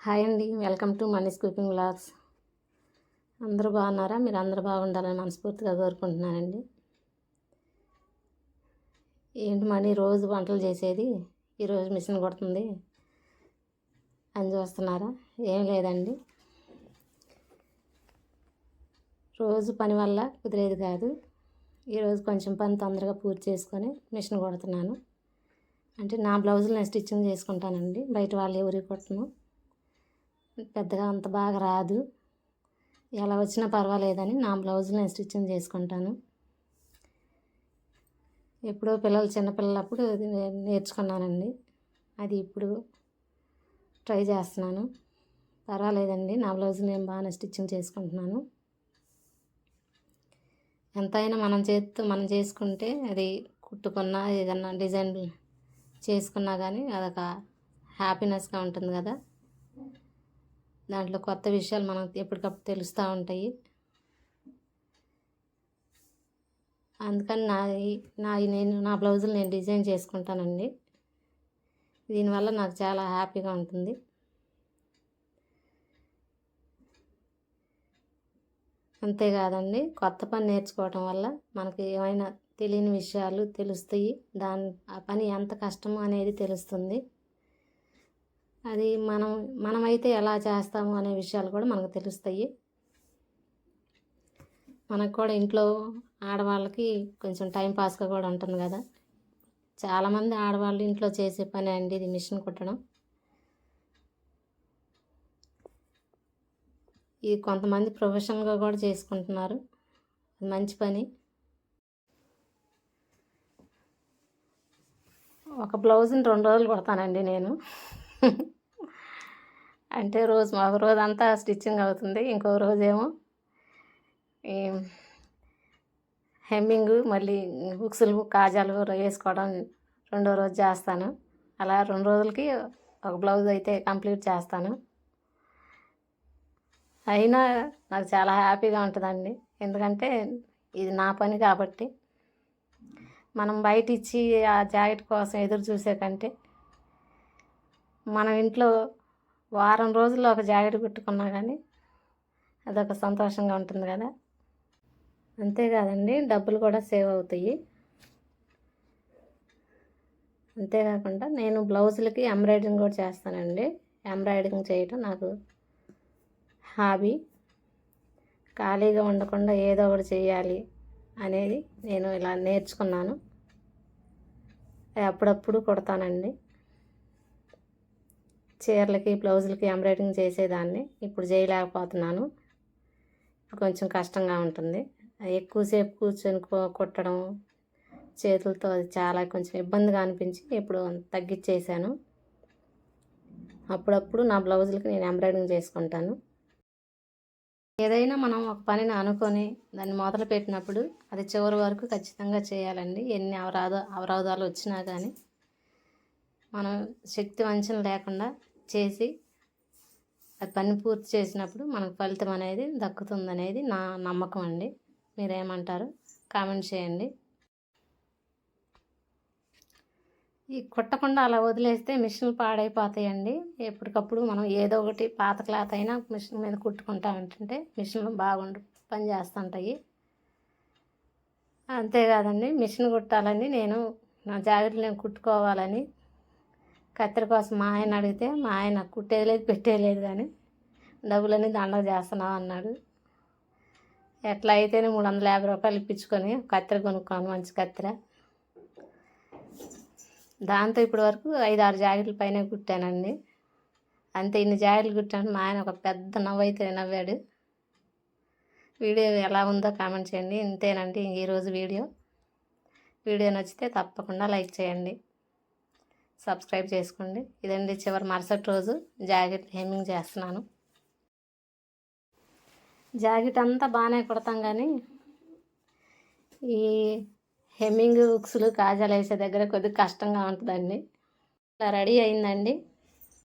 Hi అండి. Welcome to Mani's cooking blogs అందరూ బాగున్నారా? మీరు అందరూ బాగుండాలని మనస్ఫూర్తిగా కోరుకుంటున్నానండి. ఏంటి మనీ? రోజు వంటలు చేసేది. ఈరోజు మిషన్ కొడుతుంది. అని చూస్తున్నారా? ఏం లేదండి. రోజు పని వల్ల కుదిరేది కాదు. ఈరోజు కొంచెం పని తొందరగా పూర్తి చేసుకొని మిషన్ కొడుతున్నాను. అంటే నా బ్లౌజులు నేను స్టిచ్చింగ్ చేసుకుంటానండి. బయట వాళ్ళు ఎవరికి కొట్టను. పెద్దగా అంత బాగా రాదు. ఎలా వచ్చినా పర్వాలేదని నా బ్లౌజులు నేను స్టిచ్చింగ్ చేసుకుంటాను. ఎప్పుడో పిల్లలు చిన్నపిల్లలప్పుడు అది నేర్చుకున్నానండి. అది ఇప్పుడు ట్రై చేస్తున్నాను. పర్వాలేదండి నా బ్లౌజులు నేను బాగానే స్టిచ్చింగ్ చేసుకుంటున్నాను. ఎంతైనా మనం చేతితో మనం చేసుకుంటే అది కుట్టుకున్నా ఏదన్నా డిజైన్ చేసుకున్నా కానీ అదొక హ్యాపీనెస్గా ఉంటుంది కదా. దాంట్లో కొత్త విషయాలు మనకు ఎప్పటికప్పుడు తెలుస్తూ ఉంటాయి. అందుకని నా నా నేను నా బ్లౌజులు నేను డిజైన్ చేసుకుంటానండి. దీనివల్ల నాకు చాలా హ్యాపీగా ఉంటుంది. అంతేకాదండి కొత్త పని నేర్చుకోవటం వల్ల మనకి ఏమైనా తెలియని విషయాలు తెలుస్తాయి. దాని ఆ పని ఎంత కష్టమో అనేది తెలుస్తుంది. అది మనం మనమైతే ఎలా చేస్తాము అనే విషయాలు కూడా మనకు తెలుస్తాయి. మనకు కూడా ఇంట్లో ఆడవాళ్ళకి కొంచెం టైం పాస్గా కూడా ఉంటుంది కదా. చాలామంది ఆడవాళ్ళు ఇంట్లో చేసే పని అండి ఇది మిషన్ కుట్టడం. ఇది కొంతమంది ప్రొఫెషనల్గా కూడా చేసుకుంటున్నారు. మంచి పని. ఒక బ్లౌజ్ని రెండు రోజులు కుడతానండి నేను. అంటే రోజు ఒక రోజు అంతా స్టిచ్చింగ్ అవుతుంది ఇంకో రోజేమో ఈ హెమ్మింగ్ మళ్ళీ బుక్స్లు కాజాలు వేసుకోవడం రెండో రోజు చేస్తాను. అలా రెండు రోజులకి ఒక బ్లౌజ్ అయితే కంప్లీట్ చేస్తాను. అయినా నాకు చాలా హ్యాపీగా ఉంటుందండి. ఎందుకంటే ఇది నా పని కాబట్టి మనం బయట ఇచ్చి ఆ జాకెట్ కోసం ఎదురు చూసే కంటే మనం ఇంట్లో వారం రోజుల్లో ఒక జాకెట్ కుట్టుకున్నా కానీ అదొక సంతోషంగా ఉంటుంది కదా. అంతేకాదండి డబ్బులు కూడా సేవ్ అవుతాయి. అంతేకాకుండా నేను బ్లౌజులకి ఎంబ్రాయిడరింగ్ కూడా చేస్తానండి. ఎంబ్రాయిడరింగ్ చేయటం నాకు హాబీ. ఖాళీగా ఉండకుండా ఏదో ఒకటి చేయాలి అనేది నేను ఇలా నేర్చుకున్నాను. అప్పుడప్పుడు కుడతానండి. చీరలకి బ్లౌజులకి ఎంబ్రాయిడింగ్ చేసేదాన్ని. ఇప్పుడు చేయలేకపోతున్నాను. ఇప్పుడు కొంచెం కష్టంగా ఉంటుంది. అది ఎక్కువసేపు కూర్చొని కుట్టడం చేతులతో అది చాలా కొంచెం ఇబ్బందిగా అనిపించి ఇప్పుడు తగ్గించేసాను అప్పుడప్పుడు నా బ్లౌజులకి నేను ఎంబ్రాయిడింగ్ చేసుకుంటాను. ఏదైనా మనం ఒక పనిని అనుకొని దాన్ని మొదలు పెట్టినప్పుడు అది చివరి వరకు ఖచ్చితంగా చేయాలండి. ఎన్ని అవరాధ అవరోధాలు వచ్చినా కానీ మనం శక్తి వంచన లేకుండా చేసి అది పని పూర్తి చేసినప్పుడు మనకు ఫలితం అనేది దక్కుతుందనేది నా నమ్మకం అండి. మీరేమంటారు? కామెంట్ చేయండి. ఈ కుట్టకుండా అలా వదిలేస్తే మిషన్లు పాడైపోతాయండి. ఎప్పటికప్పుడు మనం ఏదో ఒకటి పాత క్లాత్ అయినా మిషన్ మీద కుట్టుకుంటా ఉంటుంటే మిషన్లు బాగుండు పని చేస్తుంటాయి. అంతేకాదండి మిషన్ కుట్టాలని నేను నా జాకెట్లు నేను కుట్టుకోవాలని కత్తెర కోసం మా ఆయన అడిగితే మా ఆయన కుట్టేది లేదు పెట్టేయలేదు కానీ డబ్బులన్నీ దండగ చేస్తున్నావు అన్నాడు. ఎట్లా అయితేనే మూడు వందల యాభై రూపాయలు ఇప్పించుకొని కత్తెర కొనుక్కోను మంచి కత్తెర. దాంతో ఇప్పటి వరకు ఐదు ఆరు జాకెట్ల పైన కుట్టానండి. అంతే ఇన్ని జాకెట్లు కుట్టాను మా ఆయన ఒక పెద్ద నవ్వు అయితే నవ్వాడు. వీడియో ఎలా ఉందో కామెంట్ చేయండి. ఇంతేనండి ఈరోజు వీడియో. వీడియో నచ్చితే తప్పకుండా లైక్ చేయండి. సబ్స్క్రైబ్ చేసుకోండి. ఇదండి చివరి మరుసటి రోజు జాకెట్ హెమ్మింగ్ చేస్తున్నాను. జాకెట్ అంతా బాగానే కుడతాం కానీ ఈ హెమ్మింగ్ ఉక్సులు కాజాలు వేసే దగ్గర కొద్దిగా కష్టంగా ఉంటుందండి. రెడీ అయిందండి.